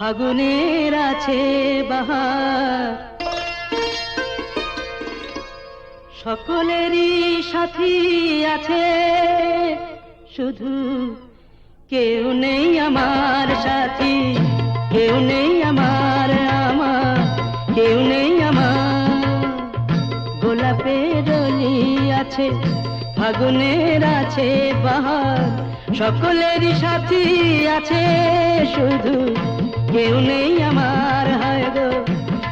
ফাগুনের আছে বাহার। সকলেরই সাথী আছে, শুধু কেউ নেই আমার সাথী, কেউ নেই আমার আমার কেউ নেই আমার। গোলাপের আছে, ফাগুনের আছে বাহার। সকলেরই সাথী আছে, শুধু কেউ নেই আমার, হায় গো।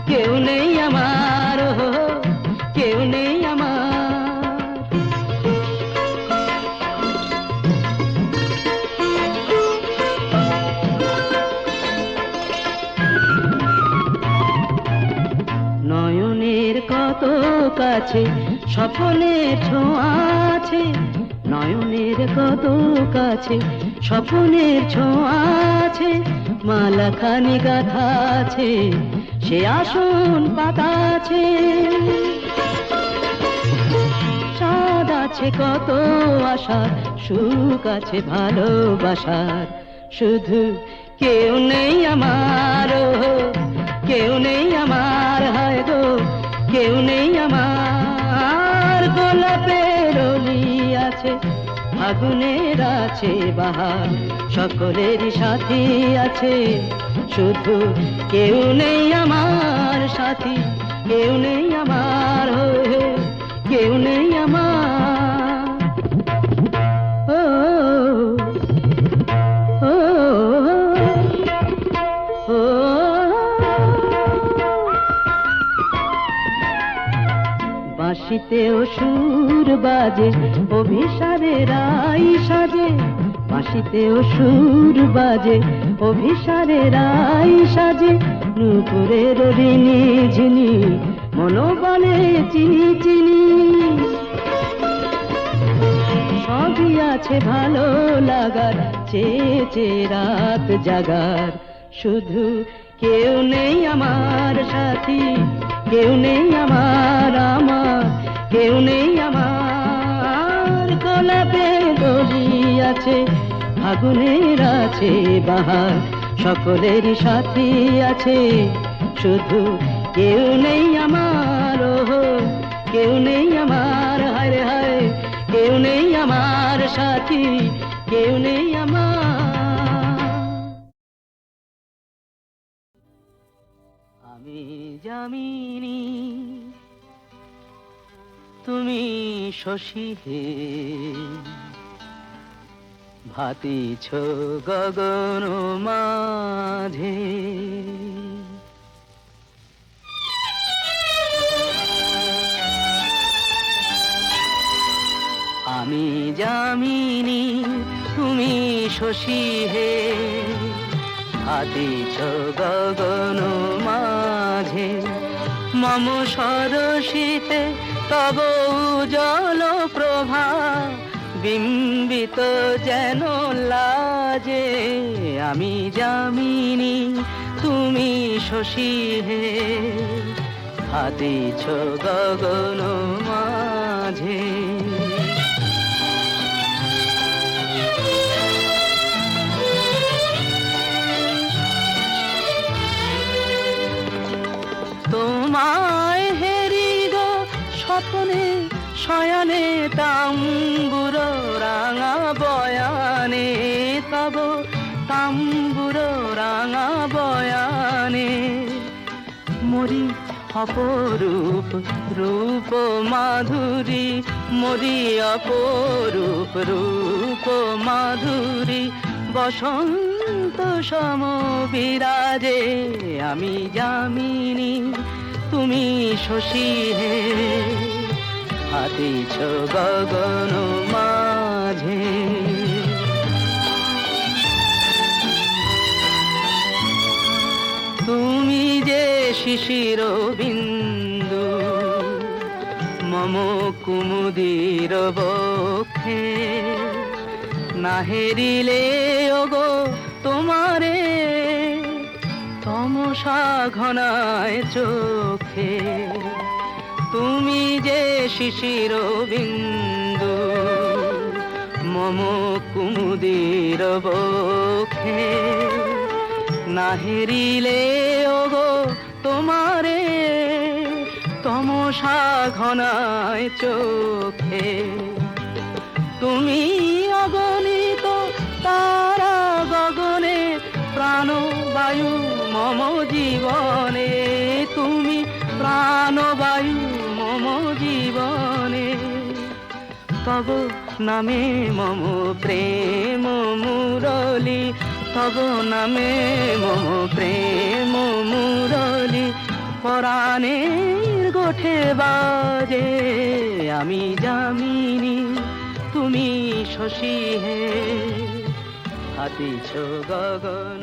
কেউ নেই আমার হো কেউ নেই আমার। নয়নের কত কাছে, স্বপনের ছোঁয়া আছে। নয়নের কত কাছে, স্বপনের ছোঁয়া আছে। মালা খানি গাথা আছে সে আসন পাতা আছে চাঁদ আছে কত আশার, সুখ আছে ভালোবাসার। শুধু কেউ নেই আমার কেউ নেই আমার আগুনের আছে বাহার। সকলের সাথী আছে। শুধু কেউ নেই আমার সাথী। কেউ নেই আমার হয়ে, কেউ নেই আমার বাঁশিতেও সুর বাজে অভিসারে রাই সাজে। বাঁশিতেও সুর বাজে অভিসারে রাই সাজে। নুপুরের ঋণী ঝিনি, মনোবলে চিনি চিনি। সবই আছে ভালো লাগার, চেয়ে চেয়ে রাত জাগার। শুধু কেউ নেই আমার সাথী, কেউ নেই আমার আমার কেউ নেই আমার গোলাপে গলি আছে, আগুনের আছে বাহার সকলেরই সাথী আছে। শুধু কেউ নেই আমার কেউ নেই আমার, হায় হায়, কেউ নেই আমার সাথী, কেউ নেই আমার। আমি জামিনী তুমি শশী হে। ভাতিছ গগন মাঝে। আমি জামিনী তুমি শশী হে। আদিছ গগন মাঝে। মম সরসিতে তব জল প্রভা বিম্বিত যেন লাজে। আমি জামিনী তুমি শশী হে। হাতিছ গগন মাঝে। স্বপ্নে শয়নে তাম্বুর রাঙা বয়ানে, তব তাম্বুর রাঙা বয়ানে। মরি অপরূপ রূপ মাধুরী, মরি অপরূপ রূপ মাধুরী, বসন্ত সম বিরাজে আমি জামিনী তুমি শশী হে। হাতিছ গগন মাঝে। তুমি যে শিশির বিন্দু, মম কুমুদির বক্ষে, না হেরিলে ওগো তোমারে, তমসা ঘনায় চোখে। তুমি যে শিশির বিন্দু মম কুমুদির বক্ষে। না হেরিলে, ওগো তোমারে তমসা ঘনায় চোখে। তুমি অগণিত তারা গগনে প্রাণ বায়ু মম জীবনে। তুমি প্রাণ বায়ু মম জীবনে, তব নামে মম প্রেম মুরলি, তব নামে মম প্রেম মুরলি। পরাণের গোঠে বাজে, আমি জামিনী তুমি শশী হে। হাতিছ গগন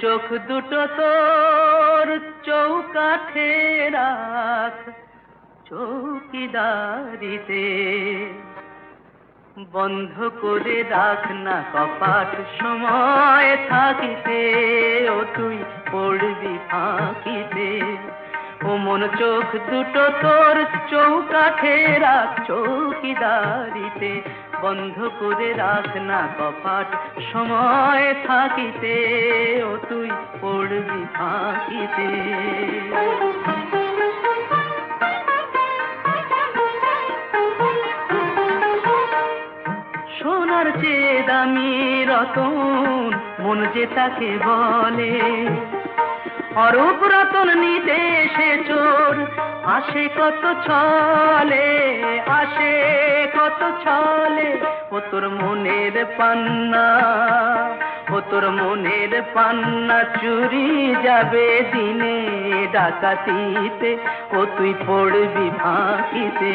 চোখ দুটো তোর চৌকাঠে রাখ, চৌকিদারিতে। বন্ধ করে রাখ না কপাট, সময় থাকিতে ও তুই পড়বি ফাঁকিতে। ও মন চোখ দুটো তোর চৌকাঠে রাখ, চৌকিদারিতে। বন্ধ করে রাখ না কপাট। সময় থাকিতে ও তুই পড়বি ফাঁকিতে। সোনার চেয়ে দামি রতন, মন যে তাকে বলে। অরূপ রতন নিতে সে চোর আসে কত ছলে, আসে কত ছলে, ও তোর মনের পান্না, ও তোর মনের পান্না চুরি যাবে দিনে ডাকাতিতে, ও তুই পড়বি ফাঁকিতে।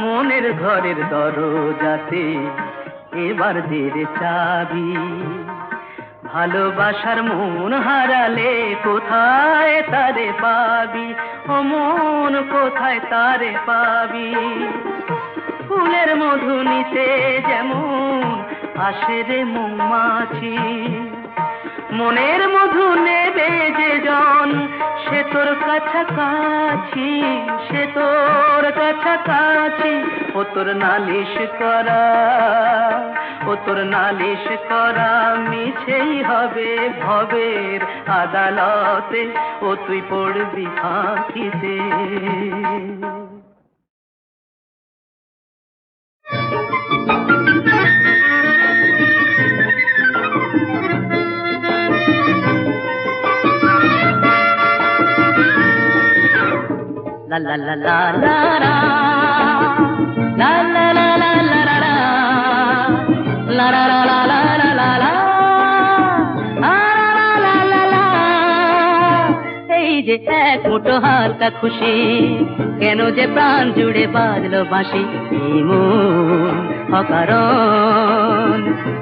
মনের ঘরের দরজাতে এবার দের চাবি। ভালোবাসার মন হারালে কোথায় তারে পাবি? ও মন কোথায় তারে পাবি? ফুলের মধু নিতে যেমন আসে রে মৌমাছি। মনের মধু নেবে যে জন সে তোর কাছাকাছি, সে তোর কাছাকাছি। ও তোর নালিশ করা, ও তোর নালিশ করা মিছেই হবে ভবের আদালতে। ও তুই পড়বি ফাঁকিতে। La la la la la la Ah, এক হালকা খুশি কেন যে প্রাণ জুড়ে বাজলো বাঁশি মন অকারণ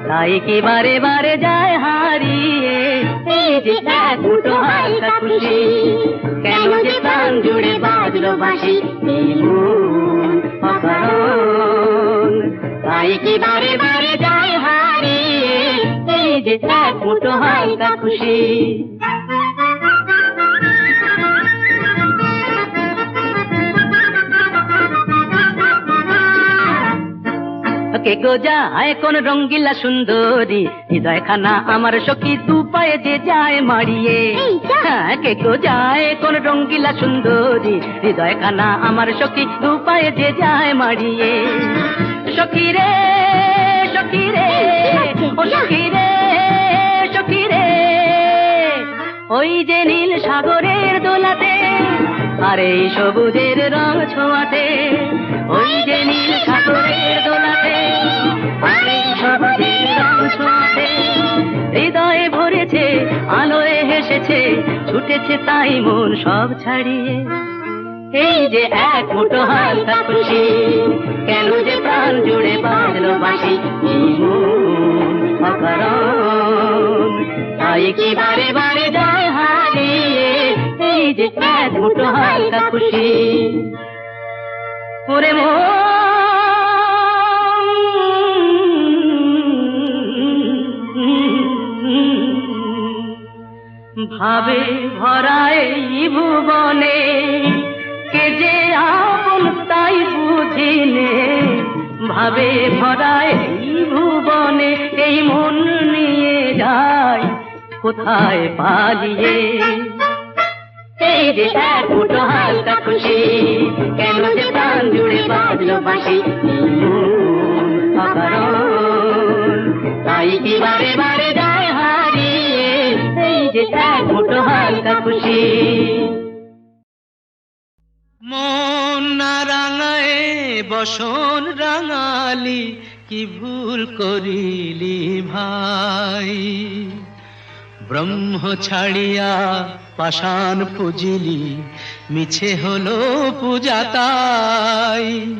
তাই কি বারে বারে যায় হারিয়ে এই যে এক মুঠো হালকা খুশি যে প্রাণ জুড়ে বাজলো বাসি তাই কি বারে বারে যায় হারে? এই যে এক মুঠো হালকা খুশি। কে গো যায় কোন রঙ্গিলা সুন্দরী। হৃদয় খানা আমার সখী দু পায়ে যে যায় মারিয়ে কে গো যায় কোন রঙ্গিলা সুন্দরী। হৃদয় খানা আমার সখী দু পায়ে যে যায় মারিয়ে সখী রে সখী রে ও সখী রে সখী রে। ওই যে নীল সাগরের দোলাতে আর এই সবুজের রং ছোঁয়াতে ওই যে নীল সাগরের দোলাতে হৃদয়ে ভরেছে, আলোয় হেসেছে, ছুটেছে তাই মন সব ছাড়িয়ে। এই যে এক মুঠো হালকা খুশি, কেন যে প্রাণ জুড়ে বাঁধলো বাসি তাই কি বারে বারে যায় হারিয়ে, এই যে এক মুঠো হালকা খুশি? ওরে মন ভাবে ভরাই ভুবনে কে যে আপন তাই বুঝিনে ভাবে ভরাই ভুবনে এই মন নিয়ে যায় কোথায় পালিয়ে? এই যে মুঠো হালকা খুশি কেন যে প্রাণ জুড়ে বাজলো বাসি তাই কি বারে বারে এই যে হালকা খুশি বসন রাঙালি, কি ভুল করিলি ভাই? ব্রহ্ম ছাড়িয়া পাষাণ পুজিলি, মিছে হলো পূজা তাই।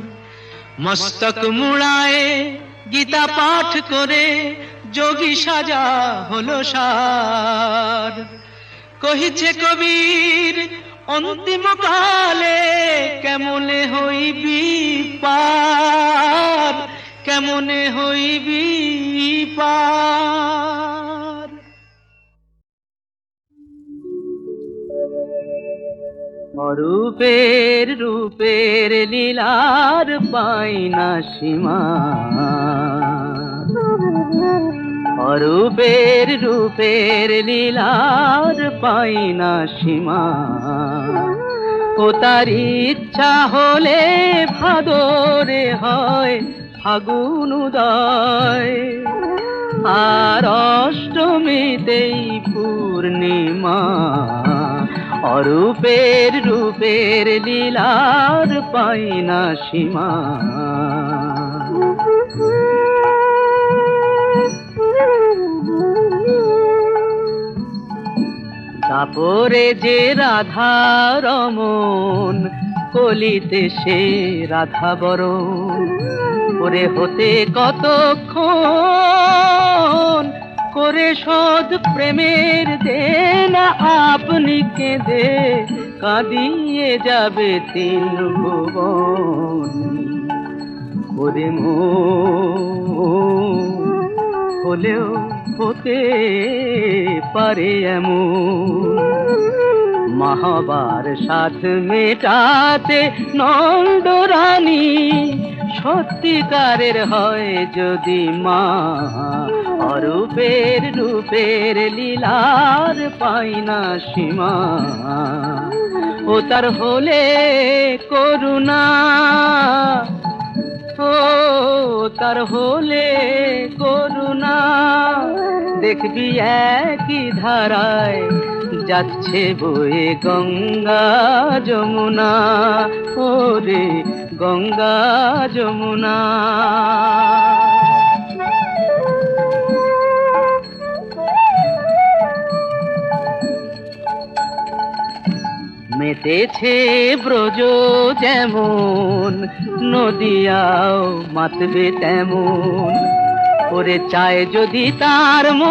মস্তক মুড়ায় গীতা পাঠ করে যোগী সাজা হলো সার। কহিছে কবির, অন্তিম কালে কেমনে হইবি পার? কেমনে হইবি পার? অরূপের রূপের লীলার পাই না সীমা অরূপের রূপের লীলার পাই না সীমা। ও তার ইচ্ছা হলে ভাদরে হয় ফাগুন উদয়। আর অষ্টমীতেই পূর্ণিমা। অরূপের রূপের লীলার পাই না সীমা। তারপরে যে রাধা রমন, কলিতে সে রাধা বরণ। করে হতে কতক্ষণ করে সদ প্রেমের দেনা আপনি কেঁদে কাঁদিয়ে যাবে তিন ভুবন। করে মো হলেও হতে পারে এমন। মহাবার সাথ মেটাতে নন্দরানী সত্যিকারের হয় যদি মা, অরূপের রূপের লীলার পাই না সীমা। ও তার হলে করুণা ও তার হলে করুণা। দেখবি একই ধারায় যাচ্ছে বয়ে গঙ্গা যমুনা। ওরে গঙ্গা যমুনা। মেতেছে ব্রজ যেমন, নদিয়াও মাতবে তেমন। ওরে চায় যদি তার মন,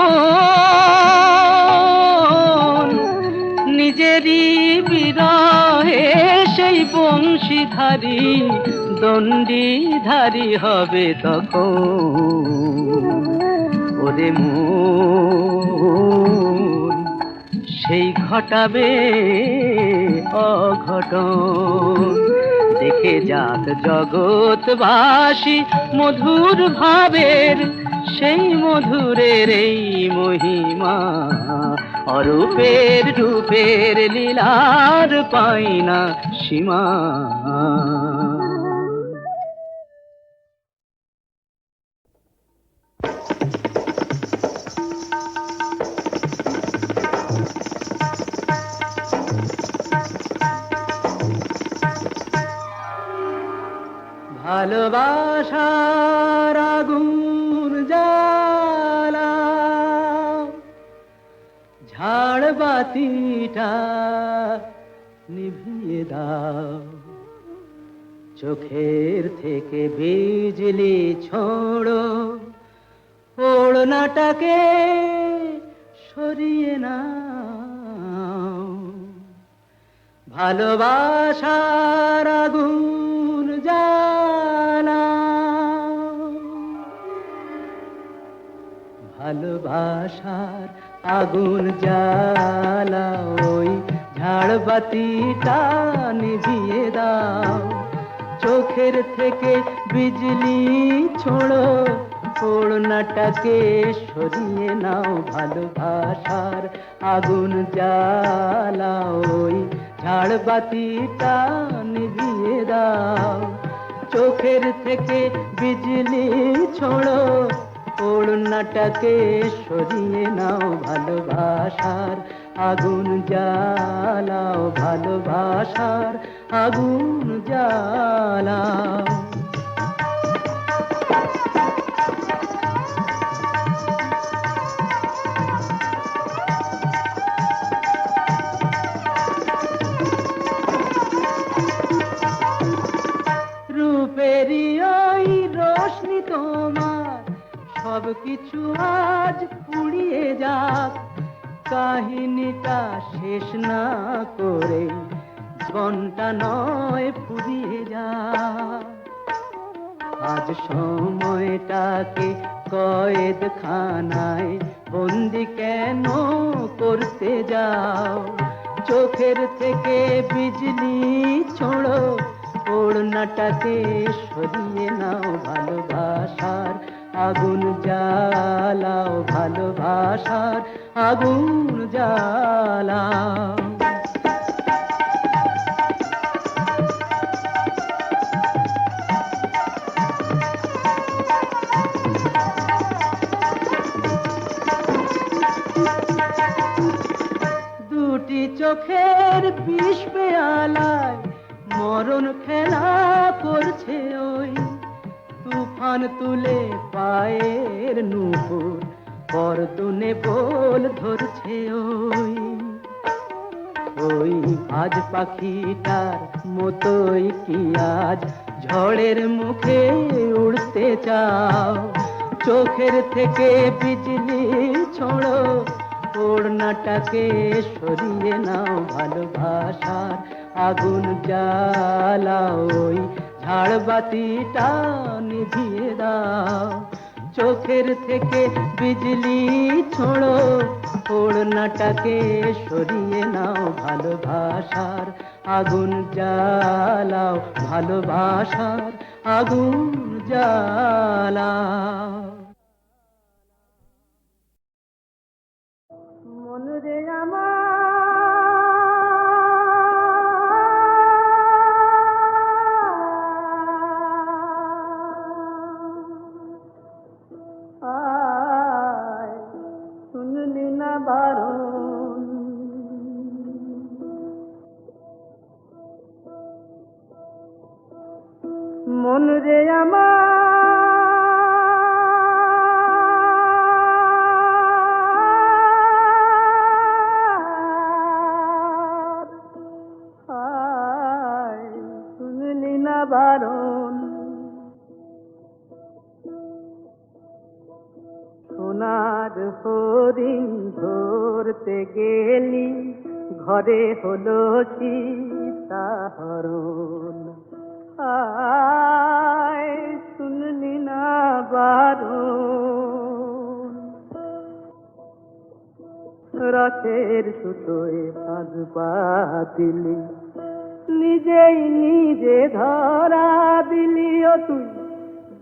নিজেরই বিরহে সেই বংশীধারী, দণ্ডীধারী হবে তখন। ওরে মন, সেই ঘটাবে অঘটন। দেখে যাক জগৎবাসী মধুর ভাবের, সেই মধুরের এই মহিমা অরূপের রূপের লীলার পাই না সীমা। ভালোবাসার আগুন জ্বালা। ঝাড় বাতিটা নিভিয়ে দাও। চোখের থেকে বিজলি ছোড়ো। ওড়নাটাকে সরিয়ে না ভালোবাসার আগুন ভালোবাসার আগুন জ্বালা, ওই ঝাড়বাতিটা নিভিয়ে দাও। চোখের থেকে বিজলি ছোড়ো, ওড়নাটাকে সরিয়ে নাও। ভালোবাসার আগুন জ্বালা, ওই ঝাড়বাতিটা নিভিয়ে দাও। চোখের থেকে বিজলি ছোড়ো ওড়নাটাকে সরিয়ে নাও ভালোবাসার আগুন জ্বালাও ভালোবাসার আগুন জ্বালাও। কিছু আজ উড়িয়ে যাক। কাহিনীটা শেষ না করে জীবনটা নয় ফুরিয়ে যাক। আজ সময়টাকে কয়েদ খানায় বন্দি কেন করতে যাও? চোখের থেকে বিজলি ছোড়ো, ওড়নাটাকে সরিয়ে নাও ভালোবাসার আগুন জ্বালাও ভালোবাসার আগুন জ্বালাও। দুটি চোখের বিষ পেয়ালায় মরণ খেলা করছে তুফান তুলে পায়ের নুপুর পরদুনে বল ধরছে ওই। ওই আজ পাখিটার মতোই কি আজ ঝড়ের মুখে উড়তে চাও? চোখের থেকে বিজলি ছোড়ো ওড়নাটাকে সরিয়ে নাও ভালোবাসার আগুন জ্বালাও ওই ঝাড়বাতিটা নিভিয়ে দাও। চোখের থেকে বিজলি ছোড়ো। ওড়নাটাকে সরিয়ে নাও ভালোবাসার। আগুন জ্বালাও ভালোবাসার। আগুন জ্বালাও। মন রে আমার। শুনলি না বারণ। সোনার হরিণ ধরতে গেলি ঘরে হলো সীতাহরণ। রসের সুতোয় সাজ দিলি নিজেই নিজে ধরা দিলি ও তুই।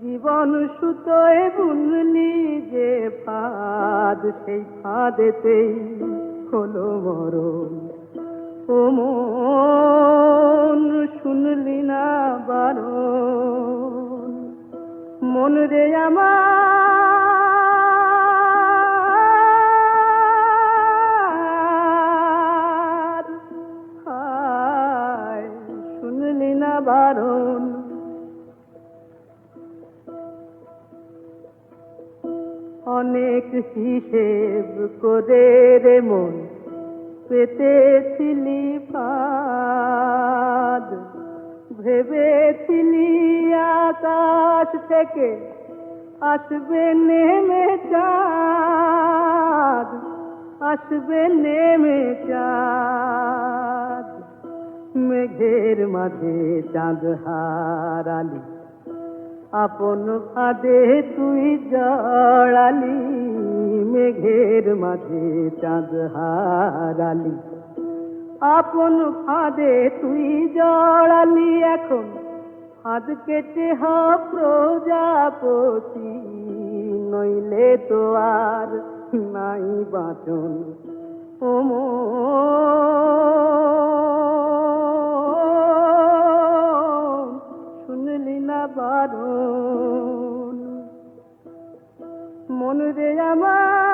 জীবন সুতোয় বুনলি যে ফাঁদ, সেই ফাঁদেতেই হলো মরণ। ও মন, শুনলি না বারণ। মন রে আমার অনেক হিসেব করে রে মন পেতেছিলি ফাঁদ। ভেবেছিলি আকাশ থেকে আসবে নেমে চাঁদ, আসবে নেমে চাঁদ। মেঘের মাঝে চাঁদ হারালি। আপন ফাঁদে তুই জড়ালি, মেঘের মাঝে চাঁদ হারালি। আপন ফাঁদে তুই জড়ালি, এখন ফাঁদ কেটে হ প্রজাপতি, নইলে তো আর নাই বাঁচন। ও বারণ। মন রে আমার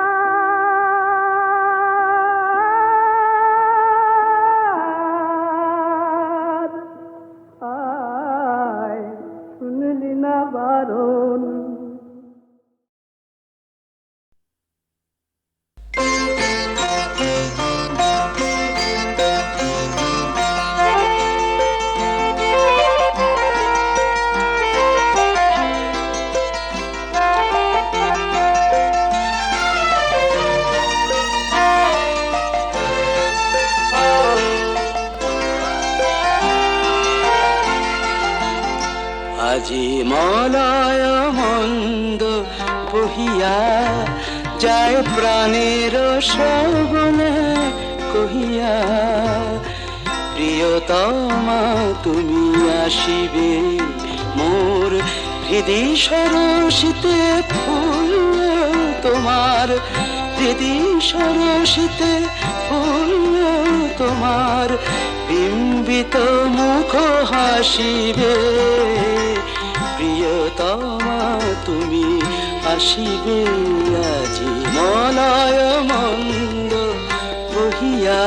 বিম্বিত মুখ হাসিবে। প্রিয়তমা তুমি আসিবে আজি। মলয় মন্দ বহিয়া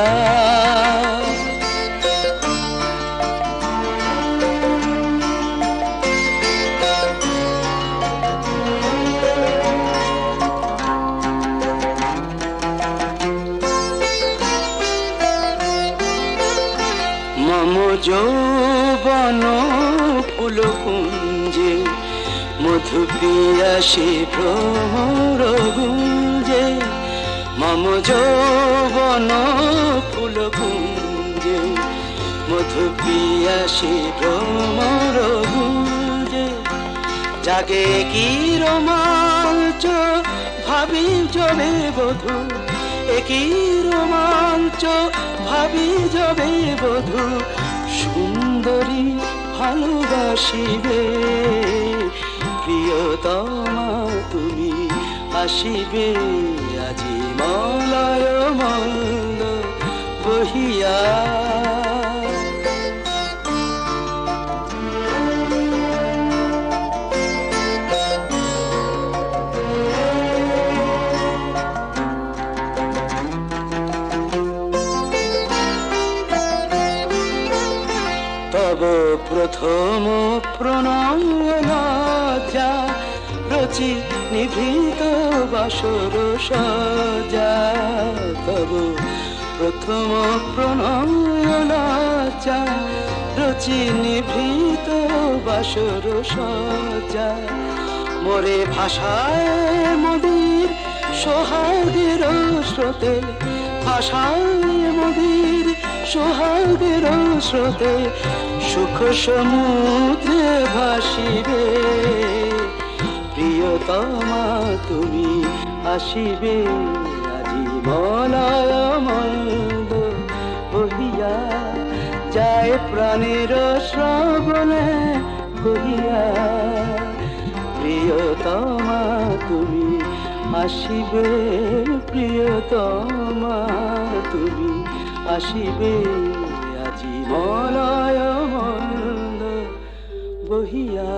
পিয়াসে ভ্রমর গুঞ্জে, মম যৌবন ফুল কুঞ্জে মধু পিয়াসে ভ্রমর গুঞ্জে। জাগে কি রোমাঞ্চ, ভাবি জবে বধু, একই রোমাঞ্চ, ভাবি যাবে বধু, সুন্দরী ভালোবাসিবে। প্রিয়তমা তুমি আসিবে আজি মলয় মন্দ বহিয়া। তব প্রথম প্রণয়নাথা রচি নিভৃত বাসর সজা। তব প্রথম প্রণয়নাথা রচি নিভৃত বাসর সজা। মোরে ভাষায় মদির সোহাগের স্রোতে, ভাষায় মদির সোহাগের স্রোতে, সুখ সমুদ্রে ভাসিবে। প্রিয়তমা, তুমি আসিবে আজি মলয় মন্দ বহিয়া যায় প্রাণের শ্রবণে, কহিয়া, প্রিয়তমা, তুমি আসিবে, প্রিয়তমা, তুমি আসিবে আজি মলয় বহিয়া